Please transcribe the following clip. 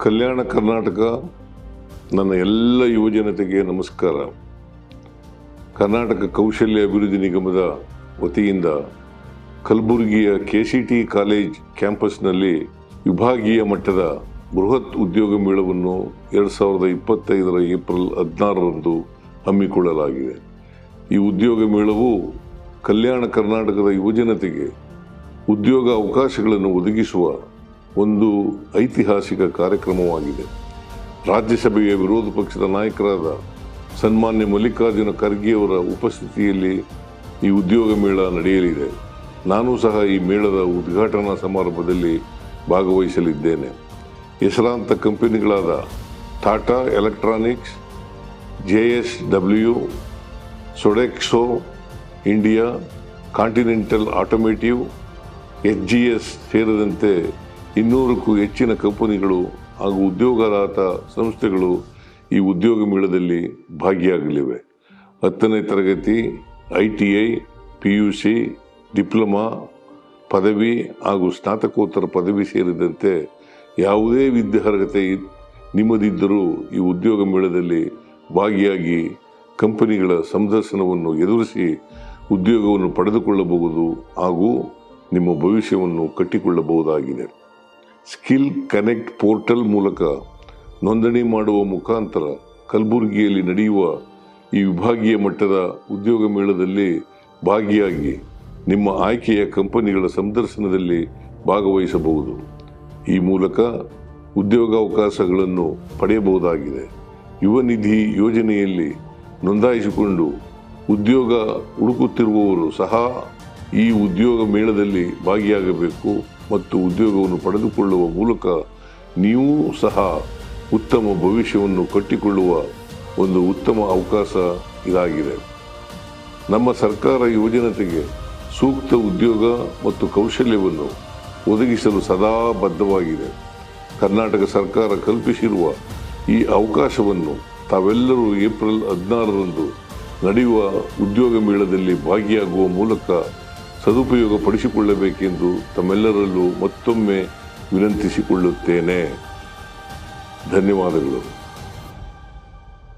ಕಲ್ಯಾಣ ಕರ್ನಾಟಕ ನನ್ನ ಎಲ್ಲ ಯುವಜನತೆಗೆ ನಮಸ್ಕಾರ. ಕರ್ನಾಟಕ ಕೌಶಲ್ಯ ಅಭಿವೃದ್ಧಿ ನಿಗಮದ ವತಿಯಿಂದ ಕಲಬುರಗಿಯ ಕೆ ಸಿ ಟಿ ಕಾಲೇಜ್ ಕ್ಯಾಂಪಸ್ನಲ್ಲಿ ವಿಭಾಗೀಯ ಮಟ್ಟದ ಬೃಹತ್ ಉದ್ಯೋಗ ಮೇಳವನ್ನು ಎರಡು ಸಾವಿರದ ಇಪ್ಪತ್ತೈದರ ಏಪ್ರಿಲ್ ಹದಿನಾರರಂದು ಹಮ್ಮಿಕೊಳ್ಳಲಾಗಿದೆ. ಈ ಉದ್ಯೋಗ ಮೇಳವು ಕಲ್ಯಾಣ ಕರ್ನಾಟಕದ ಯುವಜನತೆಗೆ ಉದ್ಯೋಗ ಅವಕಾಶಗಳನ್ನು ಒದಗಿಸುವ ಒಂದು ಐತಿಹಾಸಿಕ ಕಾರ್ಯಕ್ರಮವಾಗಿದೆ. ರಾಜ್ಯಸಭೆಯ ವಿರೋಧ ಪಕ್ಷದ ನಾಯಕರಾದ ಸನ್ಮಾನ್ಯ ಮಲ್ಲಿಕಾರ್ಜುನ ಖರ್ಗೆಯವರ ಉಪಸ್ಥಿತಿಯಲ್ಲಿ ಈ ಉದ್ಯೋಗ ಮೇಳ ನಡೆಯಲಿದೆ. ನಾನು ಸಹ ಈ ಮೇಳದ ಉದ್ಘಾಟನಾ ಸಮಾರಂಭದಲ್ಲಿ ಭಾಗವಹಿಸಲಿದ್ದೇನೆ. ಹೆಸರಾಂತ ಕಂಪನಿಗಳಾದ Tata electronics, J S W, Sodexo, India, continental automotive, H G S ಸೇರಿದಂತೆ ಇನ್ನೂರಕ್ಕೂ ಹೆಚ್ಚಿನ ಕಂಪನಿಗಳು ಹಾಗೂ ಉದ್ಯೋಗದಾತ ಸಂಸ್ಥೆಗಳು ಈ ಉದ್ಯೋಗ ಮೇಳದಲ್ಲಿ ಭಾಗಿಯಾಗಲಿವೆ. ಹತ್ತನೇ ತರಗತಿ I T I P U C diploma, ಪದವಿ ಹಾಗೂ ಸ್ನಾತಕೋತ್ತರ ಪದವಿ ಸೇರಿದಂತೆ ಯಾವುದೇ ವಿದ್ಯಾರ್ಹತೆ ನಿಮ್ಮದಿದ್ದರೂ ಈ ಉದ್ಯೋಗ ಮೇಳದಲ್ಲಿ ಭಾಗಿಯಾಗಿ ಕಂಪನಿಗಳ ಸಂದರ್ಶನವನ್ನು ಎದುರಿಸಿ ಉದ್ಯೋಗವನ್ನು ಪಡೆದುಕೊಳ್ಳಬಹುದು ಹಾಗೂ ನಿಮ್ಮ ಭವಿಷ್ಯವನ್ನು ಕಟ್ಟಿಕೊಳ್ಳಬಹುದಾಗಿದೆ. ಸ್ಕಿಲ್ ಕನೆಕ್ಟ್ ಪೋರ್ಟಲ್ ಮೂಲಕ ನೋಂದಣಿ ಮಾಡುವ ಮುಖಾಂತರ ಕಲಬುರಗಿಯಲ್ಲಿ ನಡೆಯುವ ಈ ವಿಭಾಗೀಯ ಮಟ್ಟದ ಉದ್ಯೋಗ ಮೇಳದಲ್ಲಿ ಭಾಗಿಯಾಗಿ ನಿಮ್ಮ ಆಯ್ಕೆಯ ಕಂಪನಿಗಳ ಸಂದರ್ಶನದಲ್ಲಿ ಭಾಗವಹಿಸಬಹುದು. ಈ ಮೂಲಕ ಉದ್ಯೋಗಾವಕಾಶಗಳನ್ನು ಪಡೆಯಬಹುದಾಗಿದೆ. ಯುವ ನಿಧಿ ಯೋಜನೆಯಲ್ಲಿ ನೋಂದಾಯಿಸಿಕೊಂಡು ಉದ್ಯೋಗ ಹುಡುಕುತ್ತಿರುವವರು ಸಹ ಈ ಉದ್ಯೋಗ ಮೇಳದಲ್ಲಿ ಭಾಗಿಯಾಗಬೇಕು. ಮತ್ತು ಉದ್ಯೋಗವನ್ನು ಪಡೆದುಕೊಳ್ಳುವ ಮೂಲಕ ನೀವು ಸಹ ಉತ್ತಮ ಭವಿಷ್ಯವನ್ನು ಕಟ್ಟಿಕೊಳ್ಳುವ ಒಂದು ಉತ್ತಮ ಅವಕಾಶ ಇದಾಗಿದೆ. ನಮ್ಮ ಸರ್ಕಾರ ಯುವಜನತೆಗೆ ಸೂಕ್ತ ಉದ್ಯೋಗ ಮತ್ತು ಕೌಶಲ್ಯವನ್ನು ಒದಗಿಸಲು ಸದಾ ಬದ್ಧವಾಗಿದೆ. ಕರ್ನಾಟಕ ಸರ್ಕಾರ ಕಲ್ಪಿಸಿರುವ ಈ ಅವಕಾಶವನ್ನು ತಾವೆಲ್ಲರೂ ಏಪ್ರಿಲ್ ಹದಿನಾರರಂದು ನಡೆಯುವ ಉದ್ಯೋಗ ಮೇಳದಲ್ಲಿ ಭಾಗಿಯಾಗುವ ಮೂಲಕ ಸದುಪಯೋಗ ಪಡಿಸಿಕೊಳ್ಳಬೇಕೆಂದು ತಮ್ಮೆಲ್ಲರಲ್ಲೂ ಮತ್ತೊಮ್ಮೆ ವಿನಂತಿಸಿಕೊಳ್ಳುತ್ತೇನೆ. ಧನ್ಯವಾದಗಳು.